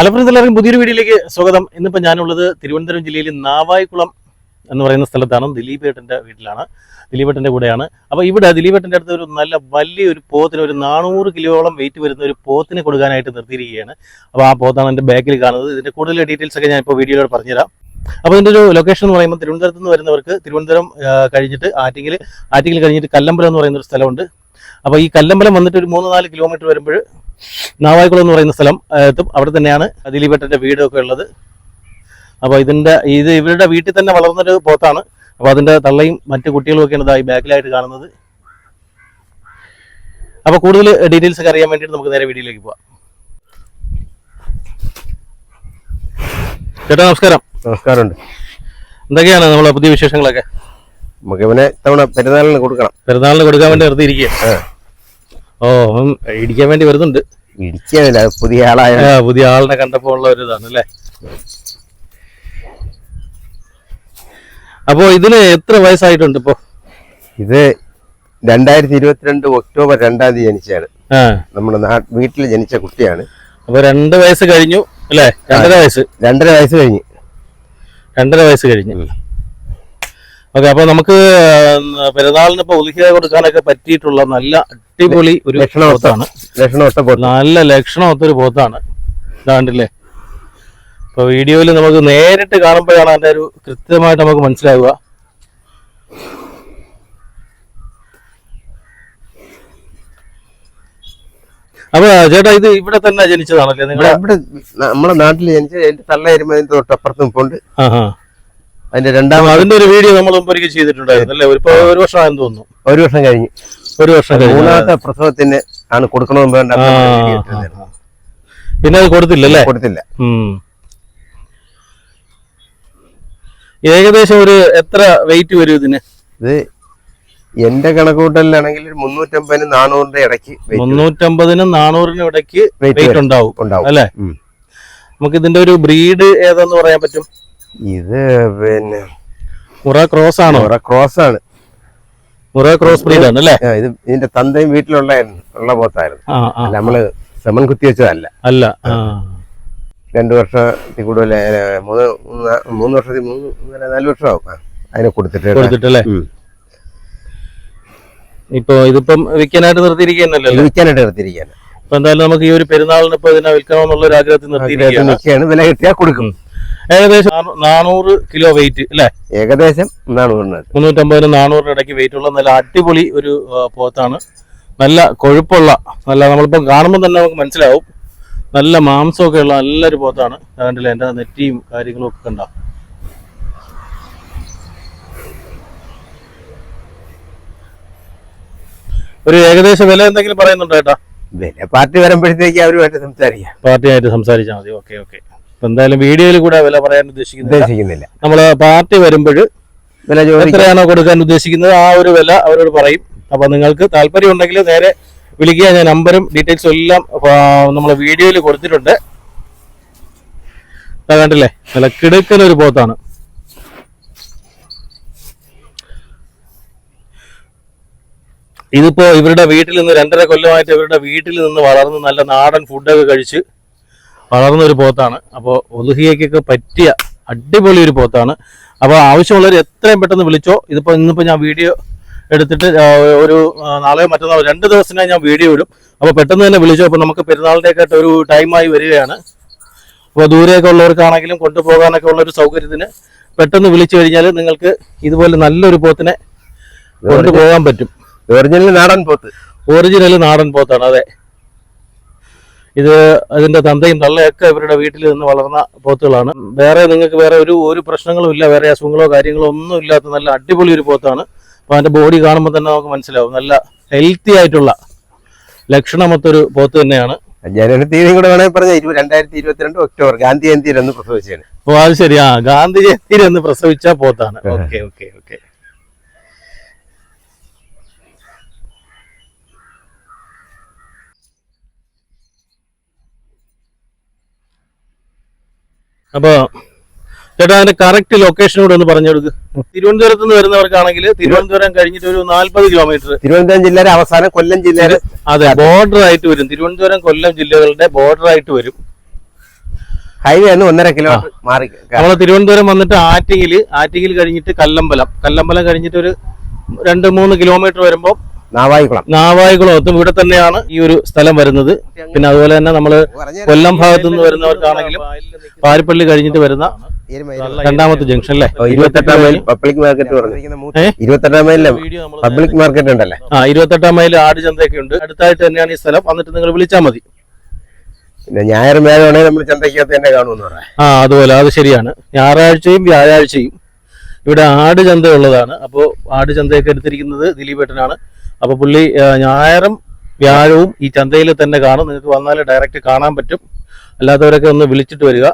മലപ്പുറത്ത് എല്ലാവർക്കും പുതിയൊരു വീഡിയോയിലേക്ക് സ്വാഗതം. ഇന്നിപ്പോൾ ഞാനുള്ളത് തിരുവനന്തപുരം ജില്ലയിൽ നാവായിക്കുളം എന്ന് പറയുന്ന സ്ഥലത്താണ്. ദിലീപ് ഏട്ടന്റെ വീട്ടിലാണ്. ദിലീപ് ഏട്ടന്റെ കൂടെയാണ്. അപ്പോൾ ഇവിടെ ദിലീപ് ഏട്ടന്റെ അടുത്ത് ഒരു നല്ല വലിയൊരു പോത്തിന് ഒരു നാനൂറ് കിലോയോളം വെയിറ്റ് വരുന്ന ഒരു പോത്തിനെ കൊടുക്കാനായിട്ട് നിർത്തിയിരിക്കുകയാണ്. അപ്പോൾ ആ പോത്താണ് എന്റെ ബാക്കിൽ കാണുന്നത്. ഇതിന്റെ കൂടുതൽ ഡീറ്റെയിൽസ് ഒക്കെ ഞാൻ വീഡിയോയിലൂടെ പറഞ്ഞുതരാം. അപ്പോൾ ഇതിന്റെ ഒരു ലൊക്കേഷൻ എന്ന് പറയുമ്പോൾ തിരുവനന്തപുരത്ത് നിന്ന് വരുന്നവർക്ക് തിരുവനന്തപുരം കഴിഞ്ഞിട്ട് ആറ്റിങ്ങിൽ ആറ്റിങ്ങിൽ കഴിഞ്ഞിട്ട് കല്ലമ്പലം എന്ന് പറയുന്ന ഒരു സ്ഥലമുണ്ട്. അപ്പോൾ ഈ കല്ലമ്പലം വന്നിട്ട് ഒരു മൂന്ന് നാല് കിലോമീറ്റർ വരുമ്പോൾ നാവായിക്കുളം എന്ന് പറയുന്ന സ്ഥലം എത്തും അവിടെ തന്നെയാണ് ദിലീപേട്ടന്റെ വീടൊക്കെ ഉള്ളത്. അപ്പോൾ ഇതിന്റെ ഇത് ഇവരുടെ വീട്ടിൽ തന്നെ വളർന്നൊരു പോത്താണ്. അപ്പോൾ അതിന്റെ തള്ളയും മറ്റു കുട്ടികളും ഒക്കെയാണ് ഇതായി ബാക്കിലായിട്ട് കാണുന്നത്. അപ്പോൾ കൂടുതൽ ഡീറ്റെയിൽസ് ഒക്കെ അറിയാൻ വേണ്ടിയിട്ട് നമുക്ക് നേരെ വീഡിയോയിലേക്ക് പോവാം. ചേട്ടാ നമസ്കാരം. നമസ്കാരമുണ്ട്. എന്തൊക്കെയാണ് നമ്മളെ പുതിയ വിശേഷങ്ങളൊക്കെ? നമുക്ക് ഇവനെ തവണ പെരുന്നാളിന് കൊടുക്കണം. പെരുന്നാളിന് കൊടുക്കാൻ വേണ്ടി നിർത്തിയിരിക്കുക ഓ അവൻ ഇടിക്കാൻ വേണ്ടി വരുന്നുണ്ട്. ഇടിക്കാനില്ല പുതിയ ആളായ പുതിയ ആളിനെ കണ്ടപ്പോൾ ഉള്ള ഒരു ഇതാണ് അല്ലേ? അപ്പോ ഇതിന് എത്ര വയസ്സായിട്ടുണ്ട് ഇപ്പോ? ഇത് രണ്ടായിരത്തി ഇരുപത്തിരണ്ട് ഒക്ടോബർ രണ്ടാം തീയതി ജനിച്ചാണ് നമ്മുടെ വീട്ടിൽ ജനിച്ച കുട്ടിയാണ്. അപ്പൊ രണ്ട് വയസ്സ് കഴിഞ്ഞു അല്ലേ? രണ്ടര വയസ്സ്. രണ്ടര വയസ്സ് കഴിഞ്ഞു. രണ്ടര വയസ്സ് കഴിഞ്ഞു. ഓക്കെ അപ്പൊ നമുക്ക് പെരുന്നാളിന് ഇപ്പൊ ഉലിക്ക കൊടുക്കാനൊക്കെ പറ്റിയിട്ടുള്ള നല്ല അടിപൊളി ഒരു ലക്ഷണമൊത്ത നല്ല ലക്ഷണമൊത്ത ഒരു പോത്താണ്. ഇതാണ്ടില്ലേ? ഇപ്പൊ വീഡിയോയിൽ നമുക്ക് നേരിട്ട് കാണുമ്പോഴാണ് അതിന്റെ ഒരു കൃത്യമായിട്ട് നമുക്ക് മനസ്സിലാവുക. അപ്പൊ ചേട്ടാ ഇത് ഇവിടെ തന്നെ ജനിച്ചതാണല്ലേ? ഇവിടെ നിങ്ങളെ നമ്മുടെ നാട്ടിൽ ജനിച്ചത് എന്റെ തള്ള വരുമ്പോൾ തൊട്ടപ്പുറത്ത് നിൽപ്പുണ്ട് ആ ആ അതിന്റെ രണ്ടാം അതിന്റെ ഒരു വീഡിയോ നമ്മൾ മുമ്പ് ഒരിക്കൽ ചെയ്തിട്ടുണ്ടായിരുന്നു അല്ലേ? ഇപ്പൊ ഒരു വർഷമായെന്ന് തോന്നുന്നു. ഒരു വർഷം കഴിഞ്ഞ്. ഒരു വർഷം കഴിഞ്ഞു. മൂന്നാമത്തെ പ്രസവത്തിന് ആണ് കൊടുക്കണമെന്ന് വേണ്ട. പിന്നെ അത് കൊടുത്തില്ലല്ലേ കൊടുത്തില്ല. ഏകദേശം ഒരു എത്ര വെയിറ്റ് വരും ഇതിന്? ഇത് എന്റെ കണക്കൂട്ടലിലാണെങ്കിൽ മുന്നൂറ്റമ്പതിനും നാനൂറിന്റെ ഇടയ്ക്ക് മുന്നൂറ്റമ്പതിനും നാനൂറിനും ഇടയ്ക്ക് വെയിറ്റ് ഉണ്ടാവും ഉണ്ടാവും. അല്ലേ? നമുക്ക് ഇതിന്റെ ഒരു ബ്രീഡ് ഏതാന്ന് പറയാൻ പറ്റും? ഇത് പിന്നെ മുറ ക്രോസ് ആണോ? ക്രോസ് ആണ്. മുറ ക്രോസ് ബ്രീഡ് ആണ് അല്ലേ ഇത് ഇതിന്റെ തന്തയും വീട്ടിലുള്ളായിരുന്നു ഉള്ള പോത്തായിരുന്നു. നമ്മൾ സെമൻ കുത്തി വെച്ചതല്ല. അല്ല രണ്ടു വർഷത്തിൽ കൂടുതൽ മൂന്ന് മൂന്ന്- വർഷത്തിൽ മൂന്ന് നാല് വർഷമാവും. അതിനെ കൊടുത്തിട്ട്. കൊടുത്തിട്ടല്ലേ? ഇപ്പൊ ഇതിപ്പം വിൽക്കാനായിട്ട് നിർത്തിയിരിക്കുന്നല്ലോ വിൽക്കാനായിട്ട് എടുത്തിരിക്കാൻ ഇപ്പൊ എന്തായാലും നമുക്ക് ഈ ഒരു പെരുന്നാളിന് ഇപ്പൊ ഇതിനെ വിൽക്കണമെന്നുള്ള ഒരു ആഗ്രഹത്തിൽ നിർത്തിയിരിക്കുകയാണ് വില കിട്ടിയാൽ കൊടുക്കും. ഏകദേശം നാനൂ- നാനൂറ് കിലോ വെയിറ്റ് അല്ലേ? ഏകദേശം മുന്നൂറ്റമ്പതിനും നാനൂറിനും ഇടയ്ക്ക് വെയിറ്റ് ഉള്ള നല്ല അടിപൊളി ഒരു പോത്താണ്. നല്ല കൊഴുപ്പുള്ള നല്ല നമ്മളിപ്പം കാണുമ്പോൾ തന്നെ നമുക്ക് മനസ്സിലാവും. നല്ല മാംസമൊക്കെ ഉള്ള നല്ലൊരു പോത്താണ്. കണ്ടില്ല എന്റെ നെറ്റിയും കാര്യങ്ങളും ഒക്കെ കണ്ട? ഒരു ഏകദേശം വില എന്തെങ്കിലും പറയുന്നുണ്ടോ ഏട്ടാ? വില പാർട്ടി വരുമ്പോഴത്തേക്ക് അവരുമായിട്ട് സംസാരിക്കാം. പാർട്ടിയായിട്ട് സംസാരിച്ചാൽ മതി. Okay okay. എന്തായാലും വീഡിയോയിൽ കൂടെ വില പറയാൻ ഉദ്ദേശിക്കുന്നില്ല. നമ്മൾ പാർട്ടി വരുമ്പോൾ വില എത്രയാണോ കൊടുക്കാൻ ഉദ്ദേശിക്കുന്നത് ആ ഒരു വില അവരോട് പറയും. അപ്പൊ നിങ്ങൾക്ക് താല്പര്യം ഉണ്ടെങ്കിൽ നേരെ വിളിക്കുക. ഞാൻ നമ്പറും ഡീറ്റെയിൽസും എല്ലാം നമ്മളെ വീഡിയോയിൽ കൊടുത്തിട്ടുണ്ട്. കണ്ടില്ലേ? നല്ല കിടക്കുന്ന ഒരു പോത്താണ്. ഇതിപ്പോ ഇവരുടെ വീട്ടിൽ നിന്ന് രണ്ടര കൊല്ലമായിട്ട് ഇവരുടെ വീട്ടിൽ നിന്ന് വളർന്ന് നല്ല നാടൻ ഫുഡൊക്കെ കഴിച്ച് വളർന്ന ഒരു പോത്താണ്. അപ്പോൾ ഒലുഹിയക്കൊക്കെ പറ്റിയ അടിപൊളി ഒരു പോത്താണ്. അപ്പോൾ ആവശ്യമുള്ളവർ എത്രയും പെട്ടെന്ന് വിളിച്ചോ. ഇതിപ്പോൾ ഇന്നിപ്പോൾ ഞാൻ വീഡിയോ എടുത്തിട്ട് ഒരു നാളെയോ മറ്റന്നാളോ രണ്ട് ദിവസത്തിനായി ഞാൻ വീഡിയോ ഇടും. അപ്പോൾ പെട്ടെന്ന് തന്നെ വിളിച്ചോ. അപ്പോൾ നമുക്ക് പെരുന്നാളിന്റെയൊക്കെ ഒരു ടൈമായി വരികയാണ്. അപ്പോൾ ദൂരെയൊക്കെ ഉള്ളവർക്കാണെങ്കിലും കൊണ്ടുപോകാനൊക്കെ ഉള്ള ഒരു സൗകര്യത്തിന് പെട്ടെന്ന് വിളിച്ചു കഴിഞ്ഞാൽ നിങ്ങൾക്ക് ഇതുപോലെ നല്ലൊരു പോത്തിനെ കൊണ്ടുപോകാൻ പറ്റും. ഒറിജിനൽ നാടൻ പോത്ത്. ഒറിജിനൽ നാടൻ പോത്താണ്. അതെ. ഇത് അതിന്റെ തന്തയും തള്ളയൊക്കെ ഇവരുടെ വീട്ടിൽ നിന്ന് വളർന്ന പോത്തുകളാണ്. വേറെ നിങ്ങൾക്ക് വേറെ ഒരു ഒരു പ്രശ്നങ്ങളും ഇല്ല വേറെ അസുഖങ്ങളോ കാര്യങ്ങളോ ഒന്നും ഇല്ലാത്ത നല്ല അടിപൊളി ഒരു പോത്താണ്. അപ്പോൾ അതിന്റെ ബോഡി കാണുമ്പോൾ തന്നെ നമുക്ക് മനസ്സിലാവും. നല്ല ഹെൽത്തി ആയിട്ടുള്ള ലക്ഷണമൊത്തൊരു പോത്ത് തന്നെയാണ്. ജനന തീയതിയും കൂടെ വേണമെങ്കിൽ പറഞ്ഞ രണ്ടായിരത്തി ഇരുപത്തിരണ്ട് ഒക്ടോബർ. ഗാന്ധി ജയന്തിയിൽ ഒന്ന് പ്രസവിച്ചാണ് അത് ശരി. ആ ഗാന്ധി ജയന്തിയിൽ എന്ന് പ്രസവിച്ച പോത്താണ്. Okay okay okay. അപ്പൊ ചേട്ടാ അതിന്റെ കറക്റ്റ് ലൊക്കേഷൻ കൂടെ ഒന്ന് പറഞ്ഞു കൊടുക്ക്. തിരുവനന്തപുരത്ത് നിന്ന് വരുന്നവർക്കാണെങ്കിൽ തിരുവനന്തപുരം കഴിഞ്ഞിട്ട് ഒരു നാല്പത് കിലോമീറ്റർ തിരുവനന്തപുരം ജില്ലയുടെ അവസാനം കൊല്ലം ജില്ലയുടെ അതെ ബോർഡർ ആയിട്ട് വരും. തിരുവനന്തപുരം കൊല്ലം ജില്ലകളുടെ ബോർഡർ ആയിട്ട് വരും. ഹൈവേ ആണ് ഒന്നര കിലോമീറ്റർ മാറി. നമ്മൾ തിരുവനന്തപുരം വന്നിട്ട് ആറ്റിങ്ങിൽ ആറ്റിങ്ങിൽ കഴിഞ്ഞിട്ട് കല്ലമ്പലം. കല്ലമ്പലം കഴിഞ്ഞിട്ട് ഒരു രണ്ട് മൂന്ന് കിലോമീറ്റർ വരുമ്പോൾ നാവായിക്കുളം. നാവായികുളം ഒത്തും ഇവിടെ തന്നെയാണ് ഈ ഒരു സ്ഥലം വരുന്നത്. പിന്നെ അതുപോലെ തന്നെ നമ്മൾ കൊല്ലം ഭാഗത്തു നിന്ന് വരുന്നവർക്കാണെങ്കിലും പാരിപ്പള്ളി കഴിഞ്ഞിട്ട് വരുന്ന രണ്ടാമത്തെ ജംഗ്ഷൻ അല്ലേ? ഇരുപത്തെട്ടാം മൈൽ പബ്ലിക് മാർക്കറ്റ്? ഇരുപത്തെട്ടാം മൈലിലെ പബ്ലിക് മാർക്കറ്റ് ഉണ്ടല്ലേ? ആ ഇരുപത്തെട്ടാം മൈൽ ആട് ചന്തയൊക്കെ ഉണ്ട്. അടുത്തായിട്ട് തന്നെയാണ് ഈ സ്ഥലം. വന്നിട്ട് നിങ്ങൾ വിളിച്ചാൽ മതി. പിന്നെ ഞായറും മേലാണെങ്കിൽ നമ്മൾ ചന്തയ്ക്കകത്ത് തന്നെ കാണുമെന്ന് പറയാം. ആ അതുപോലെ അത് ശരിയാണ്. ഞായറാഴ്ചയും വ്യാഴാഴ്ചയും ഇവിടെ ആട് ചന്ത ഉള്ളതാണ് അപ്പോൾ ആട് ചന്തയൊക്കെ എടുത്തിരിക്കുന്നത് ദിലീപേട്ടനാണ്. അപ്പോൾ പുള്ളി ഞായറും വ്യാഴവും ഈ ചന്തയിൽ തന്നെ കാണും. നിങ്ങൾക്ക് വന്നാൽ ഡയറക്റ്റ് കാണാൻ പറ്റും. അല്ലാത്തവരൊക്കെ ഒന്ന് വിളിച്ചിട്ട് വരിക.